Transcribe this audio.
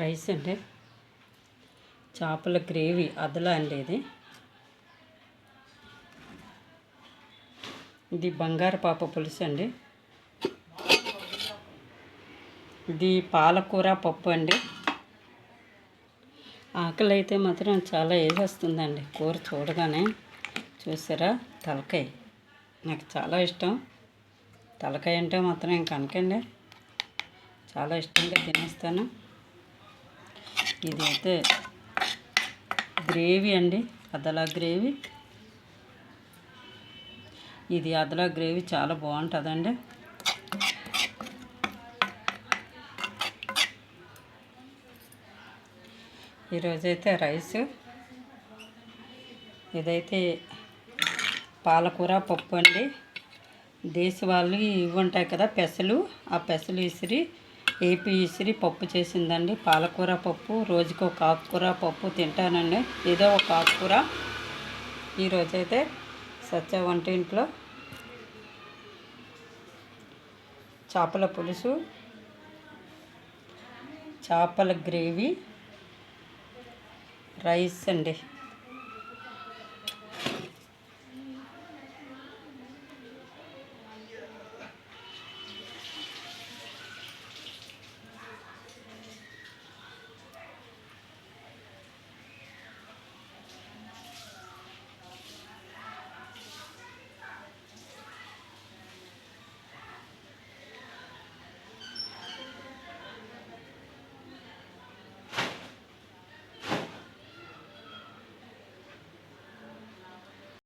Rice అండి. చేపల gravy అదలా అండి ఇది. ఇది బంగారు పాప పులుసు అండి. ఇది పాలకూర పప్పు అండి. ఆకలి అయితే మాత్రం చాలా వేసేస్తుందండి కూర చూడగానే చూసారా? తలకాయ. నాకు చాలా ఇష్టం. తలకాయ అంటే మాత్రం ఇంకనకండి చాలా ఇష్టంగా తినేస్తాను. ఇది అయితే గ్రేవీ అండి అదలా గ్రేవీ. ఇది అదలా గ్రేవీ చాలా బాగుంటుందండి. ఈరోజైతే రైస్. ఇదైతే పాలకూర పప్పు అండి. దేశవాళ్ళు ఇవి ఉంటాయి కదా పెసలు ఆ పెసలు ఇసిరి ఏపీ ఇసిరి పప్పు చేసిందండి? పాలకూర పప్పు రోజుకి ఒక ఆకుకూర పప్పు తింటానండి. ఏదో ఒక ఆకుకూర. ఈరోజైతే సత్య వంటింట్లో చేపల పులుసు చేపల గ్రేవీ రైస్ అండి.